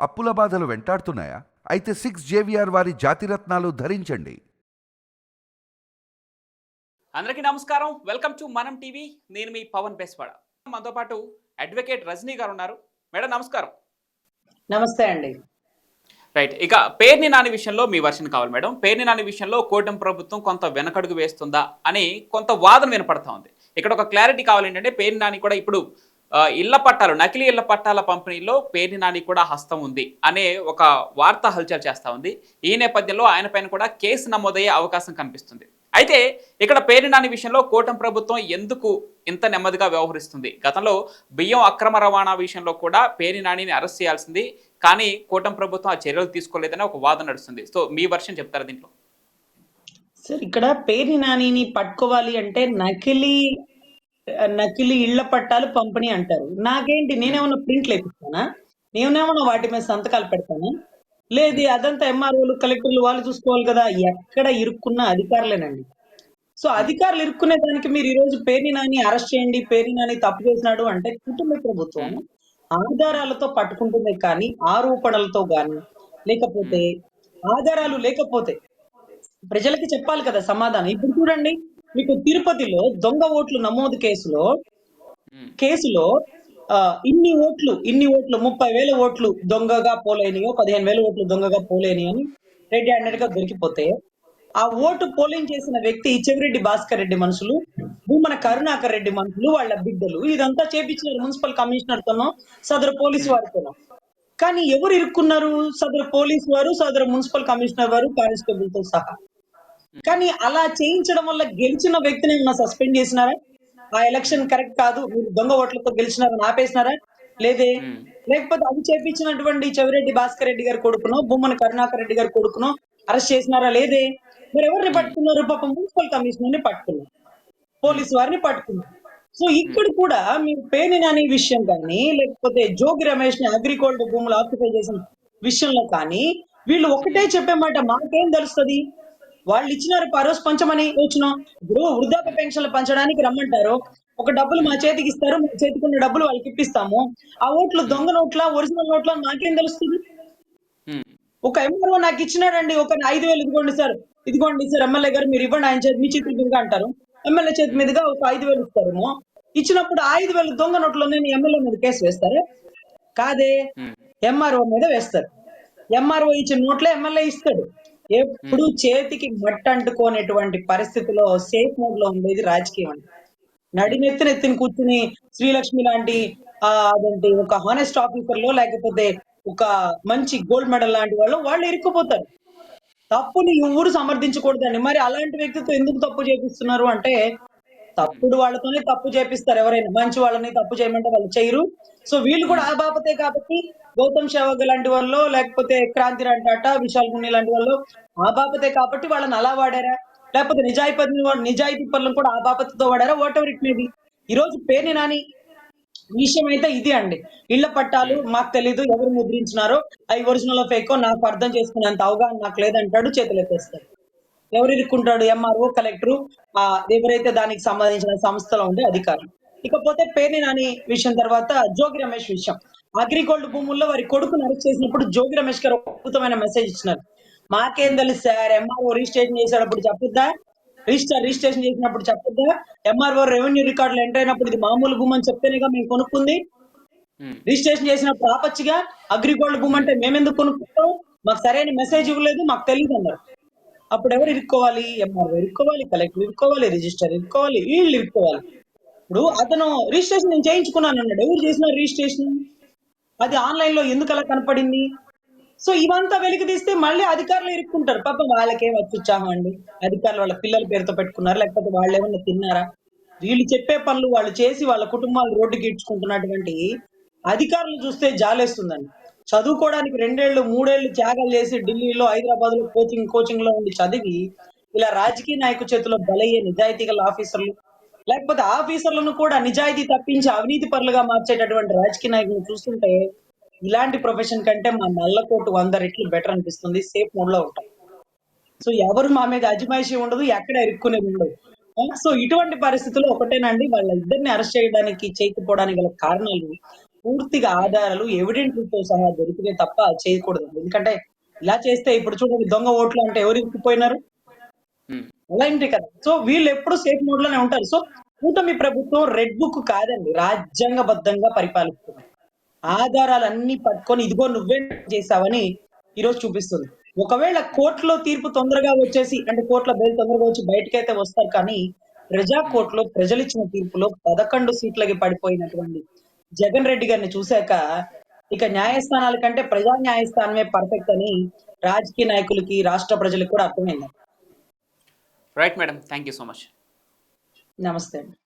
అప్పుల బాధలు వెంటాడుతున్నాయా? అయితే సిక్స్ జేవిఆర్ వారి జాతిరత్నాలు ధరించండి. అందరికీ నమస్కారం. వెల్కమ్ టు మనం టీవీ నేను మీ పవన్ బెస్వాడ. మనతో పాటు అడ్వకేట్ రజనీ గారు ఉన్నారు. మేడం నమస్కారం. నమస్తే అండి. రైట్ ఇక పేర్ని నాని విషయంలో మీ వర్షన్ కావాలి మేడం. పేర్ని నాని విషయంలో కూటమి ప్రభుత్వం కొంత వెనకడుగు వేస్తుందా అని కొంత వాదన వినపడతా ఉంది. ఇక్కడ ఒక క్లారిటీ కావాలి ఏంటంటే పేర్ని నాని కూడా ఇప్పుడు ఇళ్ళ పట్టాలు నకిలీ ఇళ్ళ పట్టాల పంపిణీలో పేర్ని నాని కూడా హస్తం ఉంది అనే ఒక వార్త హల్చల్ చేస్తూ ఉంది. ఈ నేపథ్యంలో ఆయన పైన కూడా కేసు నమోదయ్యే అవకాశం కనిపిస్తుంది. అయితే ఇక్కడ పేరు నాని విషయంలో కూటమి ప్రభుత్వం ఎందుకు ఇంత నెమ్మదిగా వ్యవహరిస్తుంది? గతంలో బియ్యం అక్రమ రవాణా విషయంలో కూడా పేరు నానిని అరెస్ట్ చేయాల్సింది. కానీ కూటమి ప్రభుత్వం ఆ చర్యలు తీసుకోలేదని ఒక వాదన నడుస్తుంది. సో మీ వర్షం చెప్తారు దీంట్లో? సార్ ఇక్కడ పేరు నానిని పట్టుకోవాలి అంటే నకిలీ నకిలీ ఇళ్ళ పట్టాలు పంపిణీ అంటారు. నాకేంటి నేనేమన్నా ప్రింట్లు వేపిస్తానా నేనేమన్నా వాటి మీద సంతకాలు పెడతానా? లేదు అదంతా ఎంఆర్ఓలు కలెక్టర్లు వాళ్ళు చూసుకోవాలి కదా ఎక్కడ ఇరుక్కున్న అధికారులేనండి. సో అధికారులు ఇరుక్కునే దానికి మీరు ఈ రోజు నాని అరెస్ట్ చేయండి పేరుని నాని తప్పు చేసినాడు అంటే కుటుంబ ప్రభుత్వం ఆధారాలతో పట్టుకుంటుంది కానీ ఆరోపణలతో కానీ లేకపోతే ఆధారాలు లేకపోతే ప్రజలకి చెప్పాలి కదా సమాధానం. ఇప్పుడు చూడండి మీకు తిరుపతిలో దొంగ ఓట్లు నమోదు కేసులో కేసులో ఇన్ని ఓట్లు ఇన్ని ఓట్లు ముప్పై వేల ఓట్లు దొంగగా పోలేనియో పదిహేను వేల ఓట్లు దొంగగా పోలేని అని రెడ్డి హ్యాండెడ్గా దొరికిపోతే ఆ ఓటు పోలింగ్ చేసిన వ్యక్తి చెవిరెడ్డి భాస్కర్ రెడ్డి మనుషులు భూమన కరుణాకర్ రెడ్డి మనుషులు వాళ్ళ బిడ్డలు ఇదంతా చేపించినారు మున్సిపల్ కమిషనర్ తోనో సదరు పోలీసు వారితోనో. కానీ ఎవరు ఇరుక్కున్నారు? సదరు పోలీసు వారు సదరు మున్సిపల్ కమిషనర్ వారు కానిస్టేబుల్తో సహా. కానీ అలా చేయించడం వల్ల గెలిచిన వ్యక్తిని ఏమన్నా సస్పెండ్ చేసినారా? ఆ ఎలక్షన్ కరెక్ట్ కాదు మీరు దొంగ ఓట్లతో గెలిచినారని ఆపేసినారా? లేదే. లేకపోతే అది చేపించినటువంటి చెవిరెడ్డి భాస్కర్ రెడ్డి గారి కొడుకునో బొమ్మన కరుణాకర్ రెడ్డి గారి కొడుకునో అరెస్ట్ చేసినారా? లేదే. మరి ఎవరిని పట్టుకున్నారు? పాపం మున్సిపల్ కమిషనర్ని పట్టుకున్నారు. పోలీసు వారిని పట్టుకున్నారు. సో ఇక్కడ కూడా మీరు పేని నాని విషయం కానీ లేకపోతే జోగి రమేష్ని అగ్రికోల్డ్ భూములు ఆక్యుపై చేసిన విషయంలో కానీ వీళ్ళు ఒకటే చెప్పే మాట మాకేం తెలుస్తుంది? వాళ్ళు ఇచ్చినారు ఆ రోజు పంచమని వచ్చినాం. ఇప్పుడు వృద్ధాప్య పెన్షన్లు పంచడానికి రమ్మంటారు. ఒక డబ్బులు మా చేతికి ఇస్తారు మా చేతికి ఉన్న డబ్బులు వాళ్ళకి ఇప్పిస్తాము. ఆ ఓట్లు దొంగ నోట్ల ఒరిజినల్ నోట్ల మాకేం తెలుస్తుంది? ఒక ఎంఆర్ఓ నాకు ఇచ్చినాడండి ఒక ఐదు వేలు ఇదిగోండి సార్ ఇదిగోండి సార్ ఎమ్మెల్యే గారు మీరు ఇవ్వండి ఆయన చేతి మీ చేతి మీదుగా అంటారు. ఎమ్మెల్యే చేతి మీదుగా ఒక ఐదు వేలు ఇస్తారేమో. ఇచ్చినప్పుడు ఐదు వేలు దొంగ నోట్లు నేను ఎమ్మెల్యే మీద కేసు వేస్తారా? కాదే. ఎంఆర్ఓ మీద వేస్తారు. ఎంఆర్ఓ ఇచ్చిన నోట్లే ఎమ్మెల్యే ఇస్తాడు. ఎప్పుడు చేతికి మట్టి అంటుకోనేటువంటి పరిస్థితిలో సేఫ్ మోడ్లో ఉండేది రాజకీయం అండి. నడినెత్తిన ఎత్తిన కూర్చుని శ్రీలక్ష్మి లాంటి ఆ అదేంటి ఒక హానెస్ట్ ఆఫీసర్లో లేకపోతే ఒక మంచి గోల్డ్ మెడల్ లాంటి వాళ్ళు వాళ్ళు ఇరుక్కుపోతారు. తప్పుని ఎవరు సమర్థించకూడదండి. మరి అలాంటి వ్యక్తితో ఎందుకు తప్పు చేపిస్తున్నారు అంటే తప్పుడు వాళ్ళతోనే తప్పు చేపిస్తారు ఎవరైనా. మంచి వాళ్ళని తప్పు చేయమంటే వాళ్ళు చేయరు. సో వీళ్ళు కూడా ఆ బాపతే కాబట్టి గౌతమ్ సేవగ్ లాంటి వాళ్ళు లేకపోతే క్రాంతి అంటాట విశాల్ గుణి లాంటి వాళ్ళు ఆ బాపతే కాబట్టి వాళ్ళని అలా వాడారా? లేకపోతే నిజాయితీ నిజాయితీ పనులను కూడా ఆ బాపతతో వాడారా? వాట్ ఎవర్ ఇట్ మేబీ ఈ రోజు పేరుని నాని. విషయం అయితే ఇది అండి. ఇళ్ళ పట్టాలు మాకు తెలీదు ఎవరు ముద్రించినారో. అవి ఒరిజినల్ ఫేకో నాకు అర్థం చేసుకునేంత అవగాహన నాకు లేదంటాడు చేతులు ఎత్తేస్తాడు. ఎవరు ఇరుక్కుంటాడు ఎంఆర్ఓ కలెక్టర్ ఆ ఎవరైతే దానికి సంబంధించిన సంస్థలో ఉండే అధికారులు. ఇకపోతే పేర్ని నాని విషయం తర్వాత జోగి రమేష్ విషయం. అగ్రిగోల్డ్ భూముల్లో వారి కొడుకును అరెస్ట్ చేసినప్పుడు జోగి రమేష్ గారు అద్భుతమైన మెసేజ్ ఇచ్చినారు. మాకేం తెలుసు సార్ ఎంఆర్ఓ రిజిస్ట్రేషన్ చేసేటప్పుడు చెప్పొద్దా? రిజిస్టర్ రిజిస్ట్రేషన్ చేసినప్పుడు చెప్పొద్దా? ఎంఆర్ఓ రెవెన్యూ రికార్డులు ఎంటర్ అయినప్పుడు ఇది మామూలు భూమి అని చెప్తేనేగా మేము కొనుక్కుంది? రిజిస్ట్రేషన్ చేసినప్పుడు ఆపచ్చుగా? అగ్రిగోల్డ్ భూమి అంటే మేమెందుకు కొనుక్కుంటాం? మాకు సరైన మెసేజ్ ఇవ్వలేదు మాకు తెలియదు అన్నారు. అప్పుడు ఎవరు ఇరుక్కోవాలి? ఎంఆర్ఓ ఇరుక్కోవాలి కలెక్టర్ ఇరుక్కోవాలి రిజిస్టర్ ఇరుక్కోవాలి వీళ్ళు ఇరుక్కోవాలి. ఇప్పుడు అతను రిజిస్ట్రేషన్ నేను చేయించుకున్నాను అన్నాడు. ఎవరు చేసిన రిజిస్ట్రేషన్? అది ఆన్లైన్లో ఎందుకు అలా కనపడింది? సో ఇవంతా వెలికి తీస్తే మళ్ళీ అధికారులు ఇరుక్కుంటారు. పాపం వాళ్ళకేం అత్యుత్సాహం అండి? అధికారులు వాళ్ళ పిల్లల పేరుతో పెట్టుకున్నారు? లేకపోతే వాళ్ళు ఏమన్నా తిన్నారా? వీళ్ళు చెప్పే పనులు వాళ్ళు చేసి వాళ్ళ కుటుంబాలు రోడ్డుకి ఇడ్చుకుంటున్నటువంటి అధికారులు చూస్తే జాలేస్తుందండి. చదువుకోవడానికి రెండేళ్ళు మూడేళ్ళు త్యాగాలు చేసి ఢిల్లీలో హైదరాబాద్లో కోచింగ్ కోచింగ్లో ఉండి చదివి ఇలా రాజకీయ నాయకు చేతిలో బలయ్యే నిజాయితీ గల ఆఫీసర్లు లేకపోతే ఆఫీసర్లను కూడా నిజాయితీ తప్పించి అవినీతి పరులుగా మార్చేటటువంటి రాజకీయ నాయకులు చూస్తుంటే ఇలాంటి ప్రొఫెషన్ కంటే మా నల్లకోటు వంద రెట్లు బెటర్ అనిపిస్తుంది. సేఫ్ మోడ్లో ఉంటాయి. సో ఎవరు మా మీద అజమాయిషి ఉండదు ఎక్కడ ఇరుక్కునేది ఉండదు. సో ఇటువంటి పరిస్థితుల్లో ఒకటేనండి వాళ్ళ ఇద్దరిని అరెస్ట్ చేయడానికి చేయకపోవడానికి గల కారణాలు పూర్తిగా ఆధారాలు ఎవిడెంట్లతో సహా దొరికితే తప్ప చేయకూడదు. ఎందుకంటే ఇలా చేస్తే ఇప్పుడు చూడండి దొంగ ఓట్లు అంటే ఎవరు ఇరుక్కుపోయినారు ఉమ్, అలాంటి కదా. సో వీళ్ళు ఎప్పుడు సేఫ్ మోడ్లోనే ఉంటారు. సో కూటమి ప్రభుత్వం రెడ్ బుక్ కాదండి రాజ్యాంగబద్ధంగా పరిపాలిస్తుంది. ఆధారాలన్నీ పట్టుకొని ఇదిగో నువ్వే చేసావని ఈరోజు చూపిస్తుంది. ఒకవేళ కోర్టులో తీర్పు తొందరగా వచ్చేసి అంటే కోర్టులో బెయిల్ తొందరగా వచ్చి బయటకైతే వస్తారు కానీ ప్రజా కోర్టులో ప్రజలు ఇచ్చిన తీర్పులో పదకొండు సీట్లకి పడిపోయినటువంటి జగన్ రెడ్డి గారిని చూశాక ఇక న్యాయస్థానాల కంటే ప్రజా న్యాయస్థానమే పర్ఫెక్ట్ అని రాజకీయ నాయకులకి రాష్ట్ర ప్రజలకు కూడా అర్థమైంది. Right madam thank you so much నమస్తే అండి.